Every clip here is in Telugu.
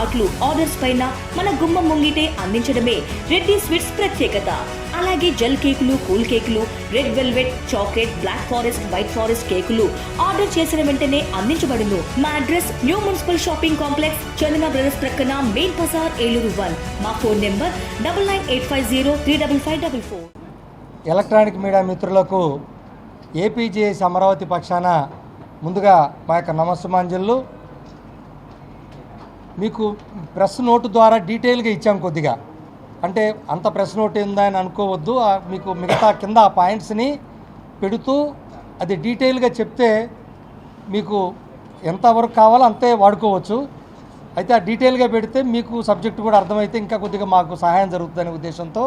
హాట్లు ఆర్డర్స్ పైన మన గుమ్మం ముంగిటే అందించడమే రెడ్డి స్వీట్స్ ప్రత్యేకత. అలాగే జెల్ కేకులు కూల్ కేకులు red velvet chocolate black forest white forest కేకులు ఆర్డర్ చేసిన వెంటనే అందించబడును. మా address new municipal shopping complex Chandana brothers ప్రక్కన మెయిన్ బజార్ ఏలూరు వన్. మా phone number double nine eight five zero three double five double four. Electronic media మిత్రులకు ఏపీజేఎస్ అమరావతి పక్షాన ముందుగా మా యొక్క నమస్సుమాంజలు. మీకు ప్రెస్ నోటు ద్వారా డీటెయిల్గా ఇచ్చాం కొద్దిగా. అంటే అంత ప్రెస్ నోట్ ఏందని అనుకోవద్దు. మీకు మిగతా కింద ఆ పాయింట్స్ని పెడుతూ అది డీటెయిల్గా చెప్తే మీకు ఎంతవరకు కావాలో అంతే వాడుకోవచ్చు. అయితే ఆ డీటెయిల్గా పెడితే మీకు సబ్జెక్ట్ కూడా అర్థమైతే ఇంకా కొద్దిగా మాకు సహాయం జరుగుతుందనే ఉద్దేశంతో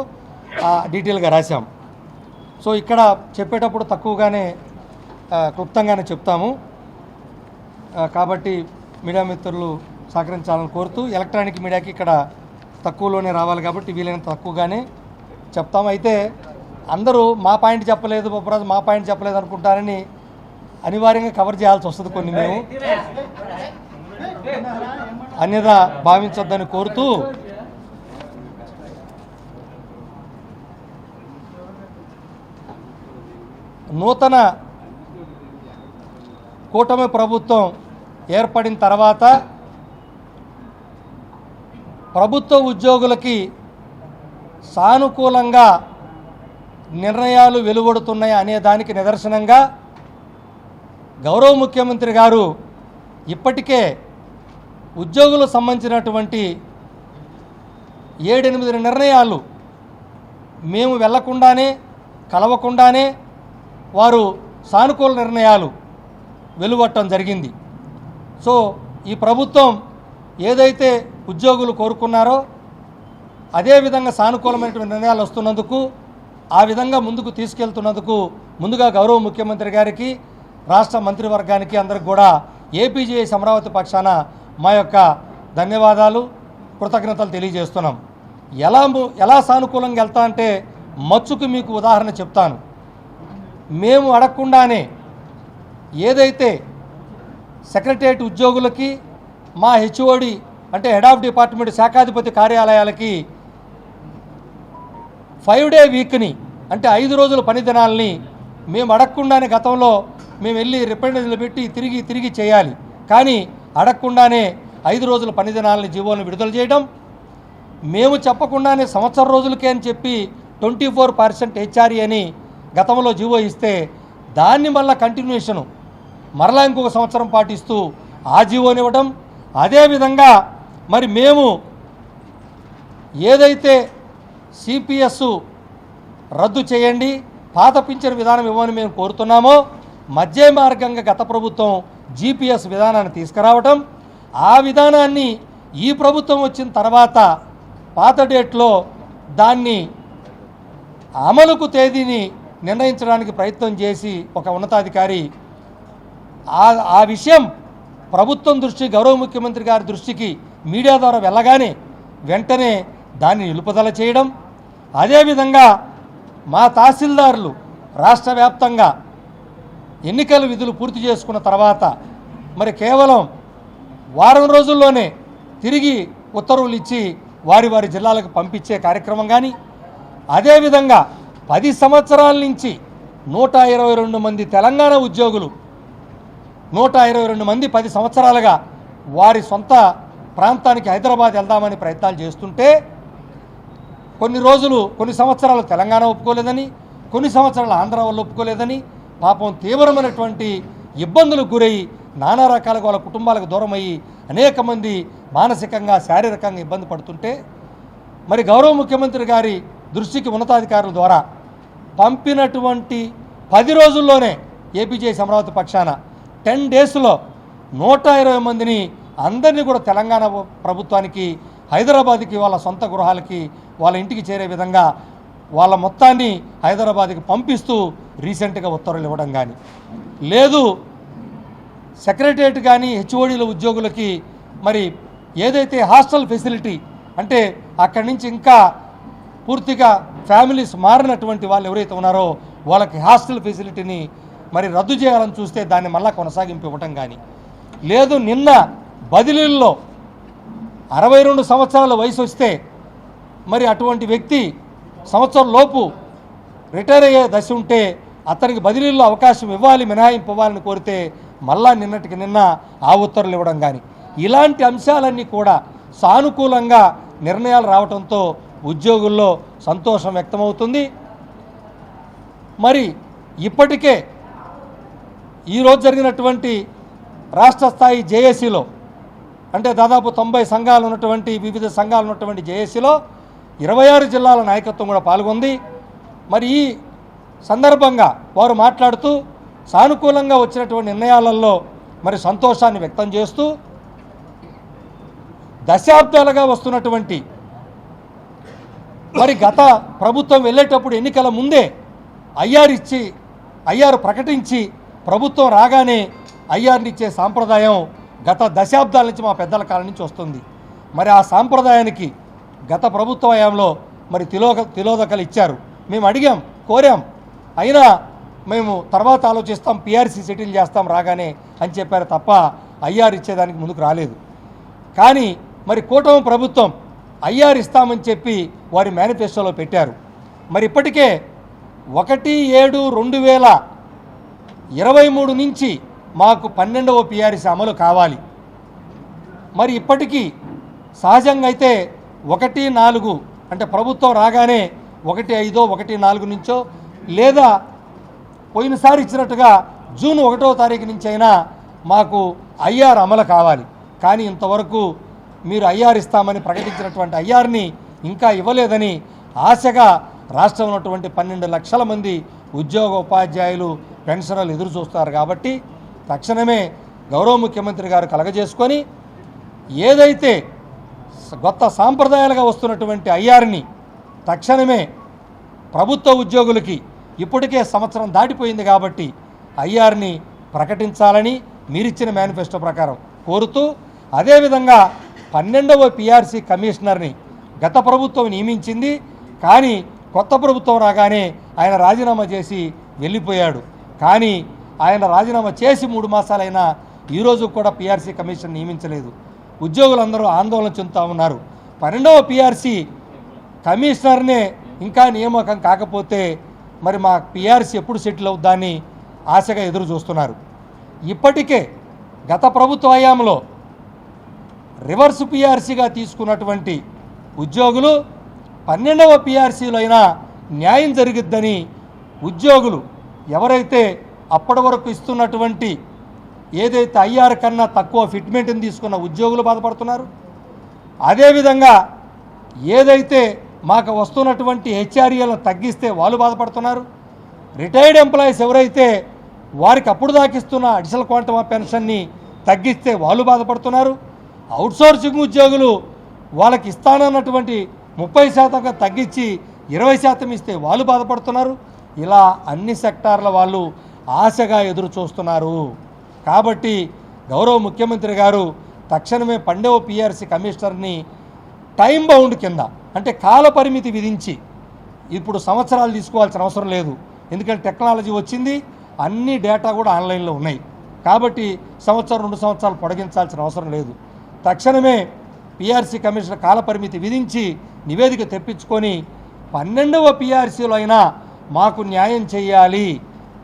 ఆ డీటెయిల్గా రాశాం. సో ఇక్కడ చెప్పేటప్పుడు తక్కువగానే క్లుప్తంగానే చెప్తాము. కాబట్టి మీడియా మిత్రులు సహకరించాలని కోరుతూ ఎలక్ట్రానిక్ మీడియాకి ఇక్కడ తక్కువలోనే రావాలి కాబట్టి వీలైనంత తక్కువగానే చెప్తాం. అయితే అందరూ మా పాయింట్ చెప్పలేదు బొప్పరాజు మా పాయింట్ చెప్పలేదు అనుకుంటారని అనివార్యంగా కవర్ చేయాల్సి వస్తుంది కొన్ని మేము. అన్యదా భావించొద్దని కోరుతూ నూతన కూటమి ప్రభుత్వం ఏర్పడిన తర్వాత ప్రభుత్వ ఉద్యోగులకి సానుకూలంగా నిర్ణయాలు వెలువడుతున్నాయి అనే దానికి నిదర్శనంగా గౌరవ ముఖ్యమంత్రి గారు ఇప్పటికే ఉద్యోగులకు సంబంధించినటువంటి ఏడెనిమిది నిర్ణయాలు మేము వెళ్ళకుండానే కలవకుండానే వారు సానుకూల నిర్ణయాలు వెలువట్టడం జరిగింది. సో ఈ ప్రభుత్వం ఏదైతే ఉద్యోగులు కోరుకున్నారో అదేవిధంగా సానుకూలమైనటువంటి నిర్ణయాలు వస్తున్నందుకు ఆ విధంగా ముందుకు తీసుకెళ్తున్నందుకు ముందుగా గౌరవ ముఖ్యమంత్రి గారికి రాష్ట్ర మంత్రివర్గానికి అందరికి కూడా ఏపీజేఎస్ అమరావతి పక్షాన మా యొక్క ధన్యవాదాలు కృతజ్ఞతలు తెలియజేస్తున్నాం. ఎలా ఎలా సానుకూలంగా వెళ్తా అంటే మచ్చుకు మీకు ఉదాహరణ చెప్తాను. మేము అడగకుండానే ఏదైతే సెక్రటరియట్ ఉద్యోగులకి మా హెచ్ఓడి అంటే హెడ్ ఆఫ్ డిపార్ట్మెంట్ శాఖాధిపతి కార్యాలయాలకి ఫైవ్ డే వీక్ని అంటే ఐదు రోజుల పని దినాలని మేము అడగకుండానే గతంలో మేము వెళ్ళి రిప్రజెంటేటివ్లు పెట్టి తిరిగి తిరిగి చేయాలి. కానీ అడగకుండానే ఐదు రోజుల పని దినాలని జీవోలను విడుదల చేయడం మేము చెప్పకుండానే సంవత్సరం రోజులకే అని చెప్పి ట్వంటీ ఫోర్ పర్సెంట్ హెచ్ఆర్ఈ అని గతంలో జీవో ఇస్తే దాన్ని మళ్ళీ కంటిన్యూషను మరలా ఇంకొక సంవత్సరం పాటిస్తూ ఆ జీవోనివ్వడం అదేవిధంగా మరి మేము ఏదైతే సిపిఎస్ రద్దు చేయండి పాత పింఛన్ విధానం ఇవ్వని మేము కోరుతున్నామో మధ్య మార్గంగా గత ప్రభుత్వం జీపీఎస్ విధానాన్ని తీసుకురావటం ఆ విధానాన్ని ఈ ప్రభుత్వం వచ్చిన తర్వాత పాత డేట్లో దాన్ని అమలుకు తేదీని నిర్ణయించడానికి ప్రయత్నం చేసి ఒక ఉన్నతాధికారి ఆ విషయం ప్రభుత్వం దృష్టి గౌరవ ముఖ్యమంత్రి గారి దృష్టికి మీడియా ద్వారా వెళ్ళగానే వెంటనే దాన్ని నిలుపుదల చేయడం అదేవిధంగా మా తహసీల్దారులు రాష్ట్ర వ్యాప్తంగా ఎన్నికల విధులు పూర్తి చేసుకున్న తర్వాత మరి కేవలం వారం రోజుల్లోనే తిరిగి ఉత్తర్వులు ఇచ్చి వారి వారి జిల్లాలకు పంపించే కార్యక్రమం కానీ అదేవిధంగా పది సంవత్సరాల నుంచి నూట ఇరవై రెండు మంది తెలంగాణ ఉద్యోగులు నూట ఇరవై రెండు మంది పది సంవత్సరాలుగా వారి సొంత ప్రాంతానికి హైదరాబాద్ వెళ్దామని ప్రయత్నాలు చేస్తుంటే కొన్ని రోజులు కొన్ని సంవత్సరాలు తెలంగాణ ఒప్పుకోలేదని కొన్ని సంవత్సరాలు ఆంధ్ర వాళ్ళు ఒప్పుకోలేదని పాపం తీవ్రమైనటువంటి ఇబ్బందులకు గురై నానా రకాలుగా వాళ్ళ కుటుంబాలకు దూరమయ్యి అనేక మంది మానసికంగా శారీరకంగా ఇబ్బంది పడుతుంటే మరి గౌరవ ముఖ్యమంత్రి గారి దృష్టికి ఉన్నతాధికారుల ద్వారా పంపినటువంటి పది రోజుల్లోనే ఏపీజేఎస్ అమరావతి పక్షాన టెన్ డేస్లో నూట ఇరవై మందిని అందరినీ కూడా తెలంగాణ ప్రభుత్వానికి హైదరాబాద్కి వాళ్ళ సొంత గృహాలకి వాళ్ళ ఇంటికి చేరే విధంగా వాళ్ళ మొత్తాన్ని హైదరాబాద్కి పంపిస్తూ రీసెంట్గా ఉత్తర్వులు ఇవ్వడం కానీ లేదు సెక్రటరియట్ కానీ హెచ్ఓడీల ఉద్యోగులకి మరి ఏదైతే హాస్టల్ ఫెసిలిటీ అంటే అక్కడి నుంచి ఇంకా పూర్తిగా ఫ్యామిలీస్ మారినటువంటి వాళ్ళు ఎవరైతే ఉన్నారో వాళ్ళకి హాస్టల్ ఫెసిలిటీని మరి రద్దు చేయాలని చూస్తే దాన్ని మళ్ళా కొనసాగింపు ఇవ్వటం కానీ లేదు నిన్న బదిలీల్లో అరవై రెండు సంవత్సరాల వయసు వస్తే మరి అటువంటి వ్యక్తి సంవత్సరం లోపు రిటైర్ అయ్యే దశ ఉంటే అతనికి బదిలీల్లో అవకాశం ఇవ్వాలి మినహాయింపు ఇవ్వాలని కోరితే మళ్ళా నిన్నటికి నిన్న ఆ ఉత్తర్వులు ఇవ్వడం కానీ ఇలాంటి అంశాలన్నీ కూడా సానుకూలంగా నిర్ణయాలు రావడంతో ఉద్యోగుల్లో సంతోషం వ్యక్తమవుతుంది. మరి ఇప్పటికే ఈరోజు జరిగినటువంటి రాష్ట్ర స్థాయి జేఏసీలో అంటే దాదాపు తొంభై సంఘాలు ఉన్నటువంటి వివిధ సంఘాలు ఉన్నటువంటి జేఏసీలో ఇరవై ఆరు జిల్లాల నాయకత్వం కూడా పాల్గొంది. మరి ఈ సందర్భంగా వారు మాట్లాడుతూ సానుకూలంగా వచ్చినటువంటి నిర్ణయాలలో మరి సంతోషాన్ని వ్యక్తం చేస్తూ దశాబ్దాలుగా వస్తున్నటువంటి మరి గత ప్రభుత్వం వెళ్ళేటప్పుడు ఎన్నికల ముందే ఐఆర్ ఇచ్చి ఐఆర్ ప్రకటించి ప్రభుత్వం రాగానే ఐఆర్ని ఇచ్చే సాంప్రదాయం గత దశాబ్దాల నుంచి మా పెద్దల కాలం నుంచి వస్తుంది. మరి ఆ సాంప్రదాయానికి గత ప్రభుత్వ హయాంలో మరి తిలోక తిలోదకలు ఇచ్చారు. మేము అడిగాం కోరాం. అయినా మేము తర్వాత ఆలోచిస్తాం పిఆర్సీ సెటిల్ చేస్తాం రాగానే అని చెప్పారు తప్ప ఐఆర్ ఇచ్చేదానికి ముందుకు రాలేదు. కానీ మరి కూటమి ప్రభుత్వం ఐఆర్ ఇస్తామని చెప్పి వారి మేనిఫెస్టోలో పెట్టారు. మరి ఇప్పటికే ఒకటి ఏడు రెండు వేల ఇరవై మూడు నుంచి మాకు పన్నెండవ పిఆర్సీ అమలు కావాలి. మరి ఇప్పటికీ సహజంగా అయితే ఒకటి నాలుగు అంటే ప్రభుత్వం రాగానే ఒకటి ఐదో ఒకటి నాలుగు నుంచో లేదా పోయినసారి ఇచ్చినట్టుగా జూన్ ఒకటో తారీఖు నుంచి అయినా మాకు ఐఆర్ అమలు కావాలి. కానీ ఇంతవరకు మీరు ఐఆర్ ఇస్తామని ప్రకటించినటువంటి ఐఆర్ని ఇంకా ఇవ్వలేదని ఆశగా రాష్ట్రంలో ఉన్నటువంటి పన్నెండు లక్షల మంది ఉద్యోగ ఉపాధ్యాయులు పెన్షనర్లు ఎదురు చూస్తారు కాబట్టి తక్షణమే గౌరవ ముఖ్యమంత్రి గారు కలగజేసుకొని ఏదైతే కొత్త సాంప్రదాయాలుగా వస్తున్నటువంటి ఐఆర్ని తక్షణమే ప్రభుత్వ ఉద్యోగులకి ఇప్పటికే సంవత్సరం దాటిపోయింది కాబట్టి ఐఆర్ని ప్రకటించాలని మీరిచ్చిన మేనిఫెస్టో ప్రకారం కోరుతూ అదేవిధంగా పన్నెండవ పిఆర్సీ కమిషనర్ని గత ప్రభుత్వం నియమించింది కానీ కొత్త ప్రభుత్వం రాగానే ఆయన రాజీనామా చేసి వెళ్ళిపోయాడు. కానీ ఆయన రాజీనామా చేసి మూడు మాసాలైనా ఈరోజు కూడా పిఆర్సీ కమిషన్ నియమించలేదు. ఉద్యోగులందరూ ఆందోళన చెందుతూ ఉన్నారు. పన్నెండవ పీఆర్సీ కమిషనర్నే ఇంకా నియామకం కాకపోతే మరి మా పీఆర్సీ ఎప్పుడు సెటిల్ అవుద్దాన్ని ఆశగా ఎదురు చూస్తున్నారు. ఇప్పటికే గత ప్రభుత్వ హయాంలో రివర్స్ పీఆర్సీగా తీసుకున్నటువంటి ఉద్యోగులు పన్నెండవ పీఆర్సీలో అయినా న్యాయం జరిగిద్దని ఉద్యోగులు ఎవరైతే అప్పటి వరకు ఇస్తున్నటువంటి ఏదైతే ఐఆర్ కన్నా తక్కువ ఫిట్మెంట్ని తీసుకున్న ఉద్యోగులు బాధపడుతున్నారు? అదేవిధంగా ఏదైతే మాకు వస్తున్నటువంటి హెచ్ఆర్ఏలను తగ్గిస్తే వాళ్ళు బాధపడుతున్నారు? రిటైర్డ్ ఎంప్లాయీస్ ఎవరైతే వారికి అప్పుడు దాకిస్తున్న అడిషనల్ క్వాంటమ్ ఆఫ్ పెన్షన్ని తగ్గిస్తే వాళ్ళు బాధపడుతున్నారు? అవుట్సోర్సింగ్ ఉద్యోగులు వాళ్ళకి ఇస్తానన్నటువంటి ముప్పై శాతంగా తగ్గించి ఇరవై శాతం ఇస్తే వాళ్ళు బాధపడుతున్నారు? ఇలా అన్ని సెక్టార్ల వాళ్ళు ఆశగా ఎదురు చూస్తున్నారు. కాబట్టి గౌరవ ముఖ్యమంత్రి గారు తక్షణమే పండవ పిఆర్సీ కమిషనర్ని టైం బౌండ్ కింద అంటే కాల పరిమితి విధించి ఇప్పుడు సంవత్సరాలు తీసుకోవాల్సిన అవసరం లేదు. ఎందుకంటే టెక్నాలజీ వచ్చింది అన్ని డేటా కూడా ఆన్లైన్లో ఉన్నాయి. కాబట్టి సంవత్సరం రెండు సంవత్సరాలు పొడిగించాల్సిన అవసరం లేదు. తక్షణమే పిఆర్సీ కమిషనర్ కాల పరిమితి విధించి నివేదిక తెప్పించుకొని పన్నెండవ పిఆర్సీలో అయినా మాకు న్యాయం చేయాలి.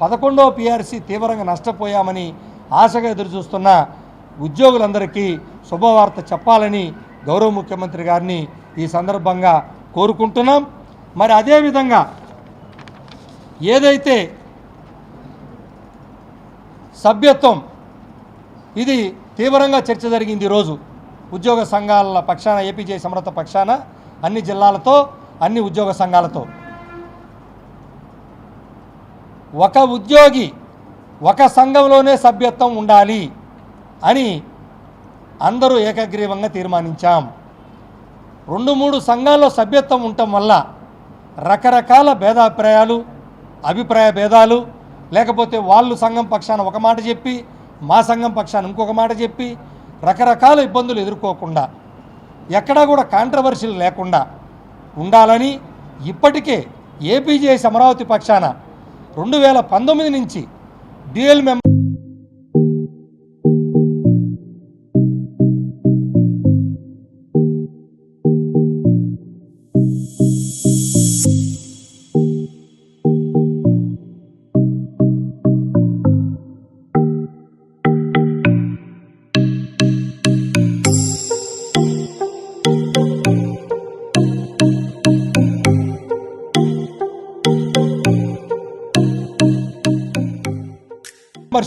పదకొండవ పీఆర్సీ తీవ్రంగా నష్టపోయామని ఆశగా ఎదురుచూస్తున్న ఉద్యోగులందరికీ శుభవార్త చెప్పాలని గౌరవ ముఖ్యమంత్రి గారిని ఈ సందర్భంగా కోరుకుంటున్నాం. మరి అదేవిధంగా ఏదైతే సభ్యత్వం ఇది తీవ్రంగా చర్చ జరిగింది ఈరోజు ఉద్యోగ సంఘాల పక్షాన ఏపీజే సమరత పక్షాన అన్ని జిల్లాలతో అన్ని ఉద్యోగ సంఘాలతో. ఒక ఉద్యోగి ఒక సంఘంలోనే సభ్యత్వం ఉండాలి అని అందరూ ఏకగ్రీవంగా తీర్మానించాం. రెండు మూడు సంఘాల్లో సభ్యత్వం ఉండటం వల్ల రకరకాల భేదాభిప్రాయాలు అభిప్రాయ భేదాలు లేకపోతే వాళ్ళు సంఘం పక్షాన ఒక మాట చెప్పి మా సంఘం పక్షాన ఇంకొక మాట చెప్పి రకరకాల ఇబ్బందులు ఎదుర్కోకుండా ఎక్కడా కూడా కాంట్రవర్సీలు లేకుండా ఉండాలని ఇప్పటికే ఏపీజేఎస్ అమరావతి పక్షాన రెండు వేల పంతొమ్మిది నుంచి డ్యూయల్ మెంబర్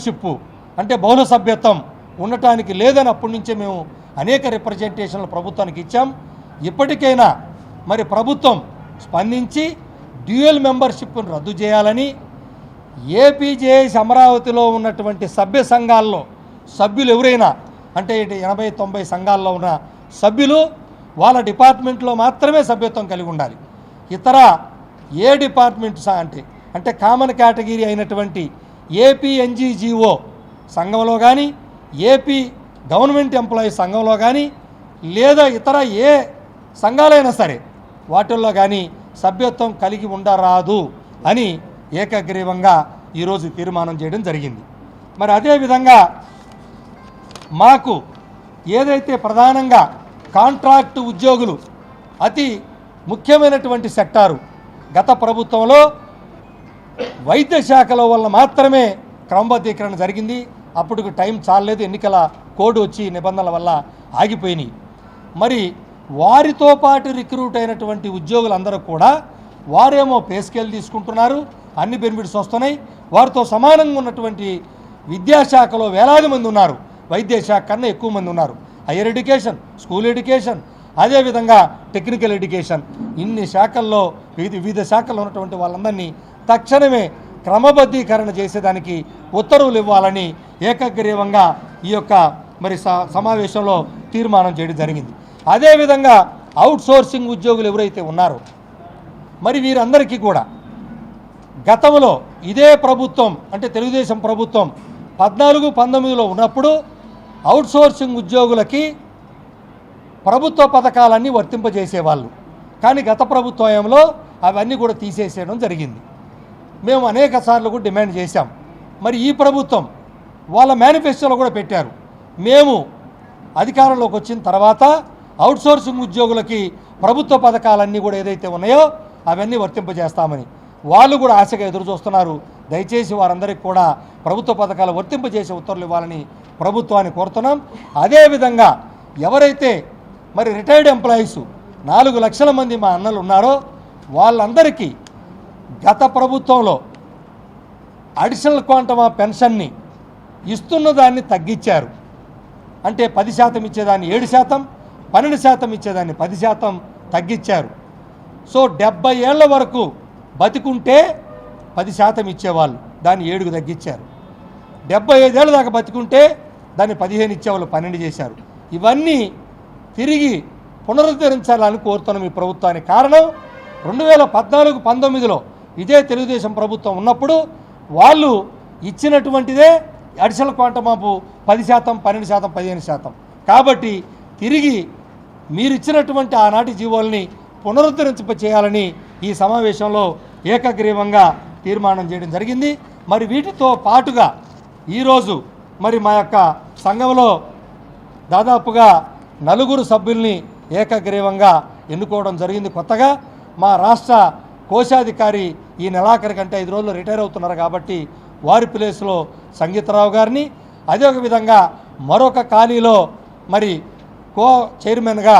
మెంబర్షిప్ అంటే బహుళ సభ్యత్వం ఉండటానికి లేదని అప్పటి నుంచే మేము అనేక రిప్రజెంటేషన్లు ప్రభుత్వానికి ఇచ్చాం. ఇప్పటికైనా మరి ప్రభుత్వం స్పందించి డ్యూయల్ మెంబర్షిప్ను రద్దు చేయాలని ఏపీజేఎస్ అమరావతిలో ఉన్నటువంటి సభ్య సంఘాల్లో సభ్యులు ఎవరైనా అంటే ఇటు ఎనభై తొంభై సంఘాల్లో ఉన్న సభ్యులు వాళ్ళ డిపార్ట్మెంట్లో మాత్రమే సభ్యత్వం కలిగి ఉండాలి. ఇతర ఏ డిపార్ట్మెంట్ అంటే అంటే కామన్ కేటగిరీ అయినటువంటి ఏపీఎన్జీజీఓ సంఘంలో కానీ ఏపీ గవర్నమెంట్ ఎంప్లాయీ సంఘంలో కానీ లేదా ఇతర ఏ సంఘాలైనా సరే వాటిల్లో కానీ సభ్యత్వం కలిగి ఉండరాదు అని ఏకగ్రీవంగా ఈరోజు తీర్మానం చేయడం జరిగింది. మరి అదేవిధంగా మాకు ఏదైతే ప్రధానంగా కాంట్రాక్ట్ ఉద్యోగులు అతి ముఖ్యమైనటువంటి సెక్టారు గత ప్రభుత్వంలో వైద్య శాఖలో వల్ల మాత్రమే క్రమబద్ధీకరణ జరిగింది. అప్పటికి టైం చాలలేదు. ఎన్నికల కోడ్ వచ్చి నిబంధనల వల్ల ఆగిపోయినాయి. మరి వారితో పాటు రిక్రూట్ అయినటువంటి ఉద్యోగులందరూ కూడా వారేమో పే స్కేల్ తీసుకుంటున్నారు. అన్ని బెనిఫిట్స్ వస్తున్నాయి. వారితో సమానంగా ఉన్నటువంటి విద్యాశాఖలో వేలాది మంది ఉన్నారు. వైద్య శాఖ కన్నా ఎక్కువ మంది ఉన్నారు. హైయర్ ఎడ్యుకేషన్ స్కూల్ ఎడ్యుకేషన్ అదేవిధంగా టెక్నికల్ ఎడ్యుకేషన్. ఇన్ని శాఖల్లో వివిధ వివిధ శాఖల్లో ఉన్నటువంటి వాళ్ళందరినీ తక్షణమే క్రమబద్ధీకరణ చేసేదానికి ఉత్తర్వులు ఇవ్వాలని ఏకగ్రీవంగా ఈ యొక్క మరి స- సమావేశంలో తీర్మానం చేయడం జరిగింది. అదేవిధంగా అవుట్సోర్సింగ్ ఉద్యోగులు ఎవరైతే ఉన్నారో మరి వీరందరికీ కూడా గతంలో ఇదే ప్రభుత్వం అంటే తెలుగుదేశం ప్రభుత్వం పద్నాలుగు పంతొమ్మిదిలో ఉన్నప్పుడు అవుట్సోర్సింగ్ ఉద్యోగులకి ప్రభుత్వ పథకాలన్నీ వర్తింపజేసేవాళ్ళు. కానీ గత ప్రభుత్వంలో అవన్నీ కూడా తీసేసేయడం జరిగింది. మేము అనేక సార్లు కూడా డిమాండ్ చేశాం. మరి ఈ ప్రభుత్వం వాళ్ళ మేనిఫెస్టోలో కూడా పెట్టారు. మేము అధికారంలోకి వచ్చిన తర్వాత అవుట్సోర్సింగ్ ఉద్యోగులకి ప్రభుత్వ పథకాలన్నీ కూడా ఏదైతే ఉన్నాయో అవన్నీ వర్తింపజేస్తామని వాళ్ళు కూడా ఆశగా ఎదురు చూస్తున్నారు. దయచేసి వారందరికీ కూడా ప్రభుత్వ పథకాలు వర్తింపజేసే ఉత్తర్వులు ఇవ్వాలని ప్రభుత్వాన్ని కోరుతున్నాం. అదేవిధంగా ఎవరైతే మరి రిటైర్డ్ ఎంప్లాయీస్ నాలుగు లక్షల మంది మా అన్నలు ఉన్నారో వాళ్ళందరికీ గత ప్రభుత్వంలో అడిషనల్ క్వాంటమ్ ఆఫ్ పెన్షన్ని ఇస్తున్న దాన్ని తగ్గించారు. అంటే పది శాతం ఇచ్చేదాన్ని ఏడు శాతం పన్నెండు శాతం ఇచ్చేదాన్ని పది శాతం తగ్గించారు. సో డెబ్బై ఏళ్ళ వరకు బతికుంటే పది శాతం ఇచ్చేవాళ్ళు దాన్ని ఏడుకు తగ్గించారు. డెబ్బై ఐదేళ్ళ దాకా బతికుంటే దాన్ని పదిహేను ఇచ్చేవాళ్ళు పన్నెండు చేశారు. ఇవన్నీ తిరిగి పునరుద్ధరించాలని కోరుతున్నాం ఈ ప్రభుత్వానికి. కారణం రెండు వేల పద్నాలుగు పంతొమ్మిదిలో ఇదే తెలుగుదేశం ప్రభుత్వం ఉన్నప్పుడు వాళ్ళు ఇచ్చినటువంటిదే అడిషనల్ క్వాంటమ్ ఆఫ్ పది శాతం పన్నెండు శాతం పదిహేను శాతం. కాబట్టి తిరిగి మీరు ఇచ్చినటువంటి ఆనాటి జీవోల్ని పునరుద్ధరించ చేయాలని ఈ సమావేశంలో ఏకగ్రీవంగా తీర్మానం చేయడం జరిగింది. మరి వీటితో పాటుగా ఈరోజు మరి మా యొక్క సంఘంలో దాదాపుగా నలుగురు సభ్యుల్ని ఏకగ్రీవంగా ఎన్నుకోవడం జరిగింది కొత్తగా. మా రాష్ట్ర కోశాధికారి ఈ నెలాఖరి కంటే ఐదు రోజులు రిటైర్ అవుతున్నారు కాబట్టి వారి ప్లేస్లో సంగీతరావు గారిని అదే ఒక విధంగా మరొక ఖాళీలో మరి కో చైర్మన్గా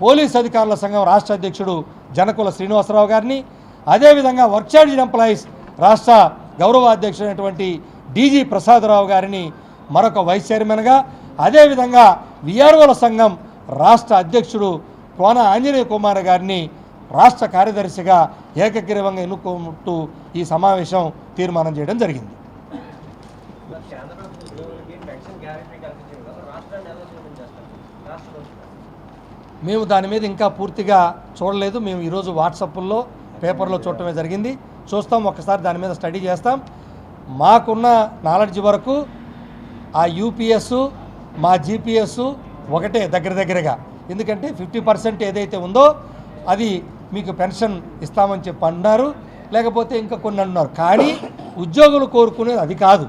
పోలీస్ అధికారుల సంఘం రాష్ట్ర అధ్యక్షుడు జనకుల శ్రీనివాసరావు గారిని అదేవిధంగా వర్క్ ఛార్జ్ ఎంప్లాయీస్ రాష్ట్ర గౌరవ అధ్యక్షుడైనటువంటి డీజీ ప్రసాదరావు గారిని మరొక వైస్ చైర్మన్గా అదేవిధంగా విఆర్ఓల సంఘం రాష్ట్ర అధ్యక్షుడు కోన ఆంజనేయ కుమార్ గారిని రాష్ట్ర కార్యదర్శిగా ఏకగ్రీవంగా ఎన్నుకుంటూ ఈ సమావేశం తీర్మానం చేయడం జరిగింది. మేము దాని మీద ఇంకా పూర్తిగా చూడలేదు. మేము ఈరోజు వాట్సాప్లో పేపర్లో చూడటమే జరిగింది. చూస్తాం ఒకసారి దాని మీద స్టడీ చేస్తాం. మాకున్న నాలెడ్జ్ వరకు ఆ యూపీఎస్ మా జీపీఎస్ ఒకటే దగ్గర దగ్గరగా. ఎందుకంటే ఫిఫ్టీ పర్సెంట్ ఏదైతే ఉందో అది మీకు పెన్షన్ ఇస్తామని చెప్పి అన్నారు. లేకపోతే ఇంకా కొన్ని అన్నారు. కానీ ఉద్యోగులు కోరుకునేది అది కాదు.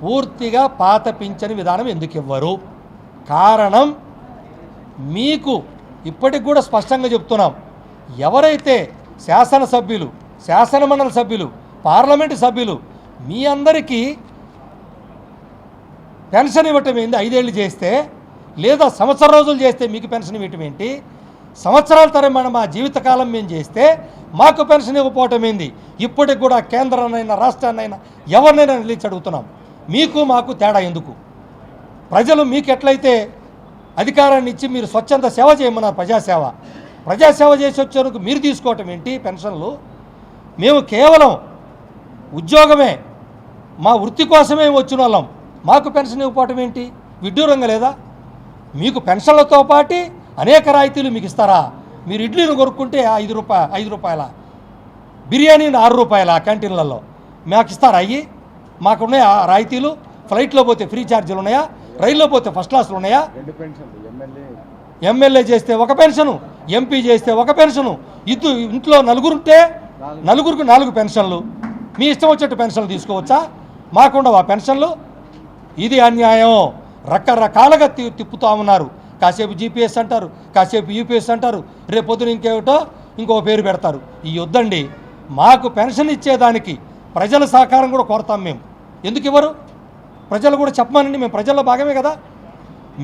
పూర్తిగా పాత పింఛని విధానం ఎందుకు ఇవ్వరు? కారణం మీకు ఇప్పటికి కూడా స్పష్టంగా చెప్తున్నాం. ఎవరైతే శాసనసభ్యులు శాసనమండలి సభ్యులు పార్లమెంటు సభ్యులు మీ అందరికీ పెన్షన్ ఇవ్వటం ఏంది ఐదేళ్ళు చేస్తే లేదా సంవత్సర రోజులు చేస్తే మీకు పెన్షన్ ఇవ్వటం ఏంటి? సంవత్సరాల తరమైన మా జీవితకాలం మేము చేస్తే మాకు పెన్షన్ ఇవ్వకపోవటం ఏంది? ఇప్పటికి కూడా కేంద్రాన్నైనా రాష్ట్రాన్నైనా ఎవరినైనా నిలిచి అడుగుతున్నాం. మీకు మాకు తేడా ఎందుకు? ప్రజలు మీకు ఎట్లయితే అధికారాన్ని ఇచ్చి మీరు స్వచ్ఛంద సేవ చేయమన్నారు ప్రజాసేవ. ప్రజాసేవ చేసి వచ్చేందుకు మీరు తీసుకోవటం ఏంటి? పెన్షన్లు. మేము కేవలం ఉద్యోగమే మా వృత్తి కోసమే వచ్చిన వాళ్ళం. మాకు పెన్షన్ ఇవ్వకపోవటం ఏంటి? విడ్డూరంగా లేదా? మీకు పెన్షన్లతో పాటు అనేక రాయితీలు మీకు ఇస్తారా? మీరు ఇడ్లీని కొనుక్కుంటే ఐదు రూపాయ ఐదు రూపాయల. బిర్యానీని ఆరు రూపాయల క్యాంటీన్లలో. మాకు ఇస్తారా అయ్యి? మాకున్నాయా ఆ రాయితీలు? ఫ్లైట్లో పోతే ఫ్రీ ఛార్జీలు ఉన్నాయా? రైల్లో పోతే ఫస్ట్ క్లాస్లు ఉన్నాయా? ఎమ్మెల్యే. చేస్తే ఒక పెన్షను ఎంపీ చేస్తే ఒక పెన్షను. ఇద్దు ఇంట్లో నలుగురుంటే నలుగురికి నాలుగు పెన్షన్లు. మీ ఇష్టం వచ్చేట్టు పెన్షన్లు తీసుకోవచ్చా? మాకుండవా పెన్షన్లు? ఇది అన్యాయం. రకరకాలుగా తిప్పుతా ఉన్నారు. కాసేపు జీపీఎస్ అంటారు కాసేపు యూపీఎస్ అంటారు రేపు పొద్దున ఇంకేమిటో ఇంకో పేరు పెడతారు. ఈ వద్దండి మాకు పెన్షన్ ఇచ్చేదానికి ప్రజల సహకారం కూడా కోరతాం మేము. ఎందుకు ఇవ్వరు? ప్రజలు కూడా చెప్పమనండి మేము ప్రజల్లో భాగమే కదా.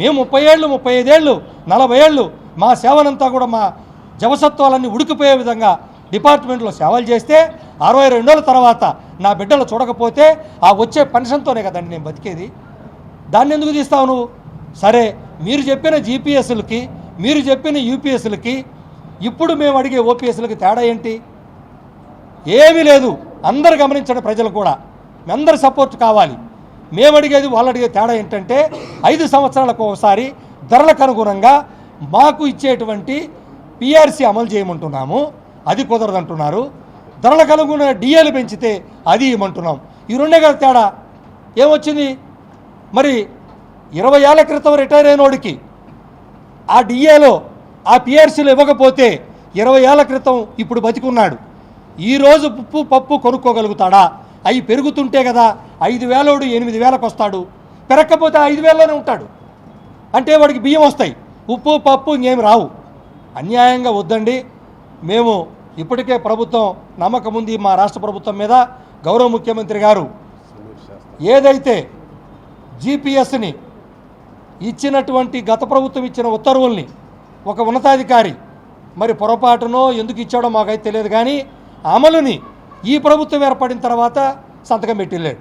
మేము ముప్పై ఏళ్ళు ముప్పై ఐదేళ్ళు నలభై ఏళ్ళు మా సేవనంతా కూడా మా జవసత్వాలన్నీ ఉడికిపోయే విధంగా డిపార్ట్మెంట్లో సేవలు చేస్తే అరవై రెండేళ్ళ తర్వాత నా బిడ్డలు చూడకపోతే ఆ వచ్చే పెన్షన్తోనే కదండి నేను బతికేది. దాన్ని ఎందుకు తీస్తావు నువ్వు? సరే మీరు చెప్పిన జీపీఎస్లకి మీరు చెప్పిన యూపీఎస్లకి ఇప్పుడు మేము అడిగే ఓపీఎస్లకి తేడా ఏంటి? ఏమీ లేదు. అందరు గమనించండి ప్రజలు కూడా. మీ అందరి సపోర్ట్ కావాలి. మేము అడిగేది వాళ్ళు అడిగే తేడా ఏంటంటే ఐదు సంవత్సరాలకు ఒకసారి ధరలకు అనుగుణంగా మాకు ఇచ్చేటువంటి పిఆర్సీ అమలు చేయమంటున్నాము. అది కుదరదంటున్నారు. ధరలకు అనుగుణంగా డిఏలు పెంచితే అది ఇవ్వమంటున్నాం. ఈ రెండే కదా తేడా. ఏమొచ్చింది? మరి ఇరవై ఏళ్ళ క్రితం రిటైర్ అయినోడికి ఆ డిఏలో ఆ పిఆర్సీలు ఇవ్వకపోతే ఇరవై ఏళ్ళ క్రితం ఇప్పుడు బతికున్నాడు. ఈరోజు ఉప్పు పప్పు కొనుక్కోగలుగుతాడా? అవి పెరుగుతుంటే కదా ఐదు వేలోడు ఎనిమిది వేలకు వస్తాడు. పెరగకపోతే ఐదు వేలలోనే ఉంటాడు. అంటే వాడికి బియ్యం వస్తాయి. ఉప్పు పప్పు ఇంకేమి రావు. అన్యాయంగా వద్దండి. మేము ఇప్పటికే ప్రభుత్వం నమ్మకం ఉంది మా రాష్ట్ర ప్రభుత్వం మీద. గౌరవ ముఖ్యమంత్రి గారు ఏదైతే జీపీఎస్ని ఇచ్చినటువంటి గత ప్రభుత్వం ఇచ్చిన ఉత్తర్వుల్ని ఒక ఉన్నతాధికారి మరి పొరపాటునో ఎందుకు ఇచ్చాడో మాకైతే తెలియదు కానీ అమలుని ఈ ప్రభుత్వం ఏర్పడిన తర్వాత సంతకం పెట్టిల్లాడు.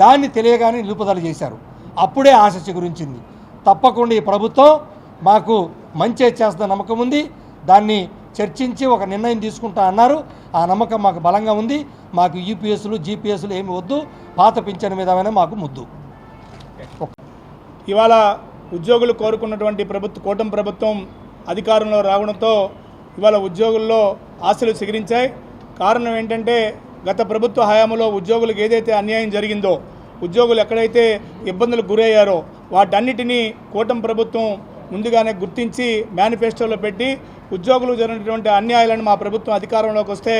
దాన్ని తెలియగానే నిలుపుదల చేశారు. అప్పుడే ఆశ చిగురించింది తప్పకుండా ఈ ప్రభుత్వం మాకు మంచి చేస్తున్న నమ్మకం ఉంది. దాన్ని చర్చించి ఒక నిర్ణయం తీసుకుంటా అన్నారు. ఆ నమ్మకం మాకు బలంగా ఉంది. మాకు యూపీఎస్లు జీపీఎస్లు ఏమి వద్దు. పాత పింఛన్ మీద మాకు ముద్దు. ఇవాళ ఉద్యోగులు కోరుకున్నటువంటి ప్రభుత్వ కూటమి ప్రభుత్వం అధికారంలో రావడంతో ఇవాళ ఉద్యోగుల్లో ఆశలు చిగురించాయి కారణం ఏంటంటే గత ప్రభుత్వ హయాంలో ఉద్యోగులకు ఏదైతే అన్యాయం జరిగిందో ఉద్యోగులు ఎక్కడైతే ఇబ్బందులకు గురయ్యారో వాటన్నిటినీ కూటమి ప్రభుత్వం ముందుగానే గుర్తించి మేనిఫెస్టోలో పెట్టి ఉద్యోగులు జరిగినటువంటి అన్యాయాలను మా ప్రభుత్వం అధికారంలోకి వస్తే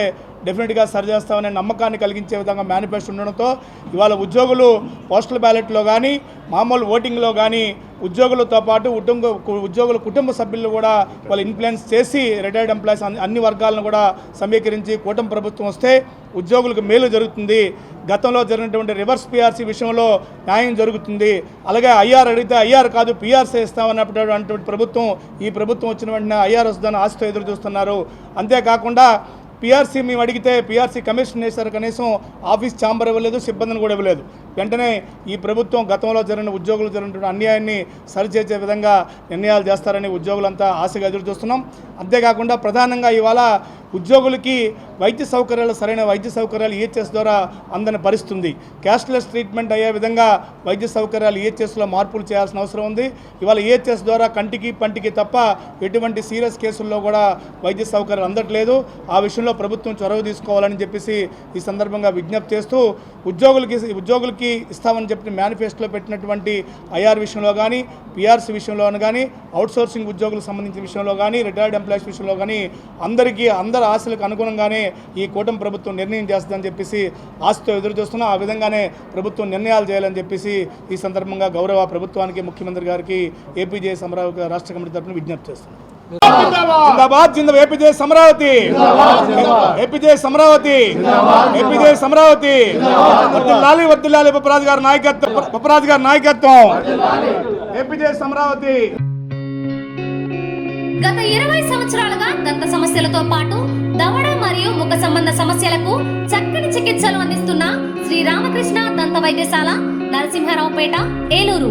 డెఫినెట్గా సరిచేస్తామనే నమ్మకాన్ని కలిగించే విధంగా మేనిఫెస్టో ఉండడంతో ఇవాళ ఉద్యోగులు పోస్టల్ బ్యాలెట్లో కానీ మామూలు ఓటింగ్లో కానీ ఉద్యోగులతో పాటు కుటుంబ ఉద్యోగుల కుటుంబ సభ్యులు కూడా వాళ్ళు ఇన్ఫ్లుయెన్స్ చేసి రిటైర్డ్ ఎంప్లాయీస్ అన్ని అన్ని వర్గాలను కూడా సమీకరించి కూటమి ప్రభుత్వం వస్తే ఉద్యోగులకు మేలు జరుగుతుంది. గతంలో జరిగినటువంటి రివర్స్ పీఆర్సీ విషయంలో న్యాయం జరుగుతుంది. అలాగే ఐఆర్ అడిగితే ఐఆర్ కాదు పిఆర్సీ ఇస్తామన్నటువంటి ప్రభుత్వం ఈ ప్రభుత్వం వచ్చిన వెంటనే ఐఆర్ వస్తుందని ఆశతో ఎదురు చూస్తున్నారు. అంతేకాకుండా పిఆర్సీ మేము అడిగితే పిఆర్సీ కమిషన్ వేశారు కనీసం ఆఫీస్ ఛాంబర్ ఇవ్వలేదు సిబ్బందిని కూడా ఇవ్వలేదు. వెంటనే ఈ ప్రభుత్వం గతంలో జరిగిన ఉద్యోగులు జరిగినటువంటి అన్యాయాన్ని సరిచేసే విధంగా నిర్ణయాలు చేస్తారని ఉద్యోగులంతా ఆశగా ఎదురు చూస్తున్నాం అంతేకాకుండా ప్రధానంగా ఇవాళ ఉద్యోగులకి వైద్య సౌకర్యాలు సరైన వైద్య సౌకర్యాలు ఈహెచ్ఎస్ ద్వారా అందని పరిస్థితుంది క్యాష్లెస్ ట్రీట్మెంట్ అయ్యే విధంగా వైద్య సౌకర్యాలు ఈహెచ్ఎస్లో మార్పులు చేయాల్సిన అవసరం ఉంది. ఇవాళ ఈహెచ్ఎస్ ద్వారా కంటికి పంటికి తప్ప ఎటువంటి సీరియస్ కేసుల్లో కూడా వైద్య సౌకర్యాలు అందట్లేదు. ఆ విషయంలో ప్రభుత్వం చొరవ తీసుకోవాలని చెప్పేసి ఈ సందర్భంగా విజ్ఞప్తి చేస్తూ ఉద్యోగులకి ఉద్యోగులకి ఇస్తామని చెప్పిన మేనిఫెస్టోలో పెట్టినటువంటి ఐఆర్ విషయంలో కానీ పిఆర్సీ విషయంలో కానీ అవుట్సోర్సింగ్ ఉద్యోగులకు సంబంధించిన విషయంలో కానీ రిటైర్డ్ ఎంప్లాయీస్ విషయంలో కానీ అందరికీ అందరి ఆశలకు అనుగుణంగానే ఈ కూటమి ప్రభుత్వం నిర్ణయం చేస్తుందని చెప్పేసి ఆశతో ఎదురు చూస్తున్నా. ఆ విధంగానే ప్రభుత్వం నిర్ణయాలు చేయాలని చెప్పేసి ఈ సందర్భంగా గౌరవ ప్రభుత్వానికి ముఖ్యమంత్రి గారికి ఏపీజే సమరావ్ రాష్ట్ర కమిటీ తరఫున విజ్ఞప్తి చేస్తున్నాం. జిందాబాద్. జిందాబాద్. APJ Amaravati. APJ Amaravati. APJ Amaravati. వర్దిల్లాలి వర్దిల్లాలి బొప్పరాజు గారి నాయకత్వం బొప్పరాజు గారి నాయకత్వం. ఏపీజే అమరావతి. గత ఇరవై సంవత్సరాలుగా దంత సమస్యలతో పాటు దవడ మరియు ముఖ సంబంధ సమస్యలకు చక్కని చికిత్సలు అందిస్తున్న శ్రీ రామకృష్ణ దంత వైద్యశాల నరసింహారావుపేట ఏలూరు.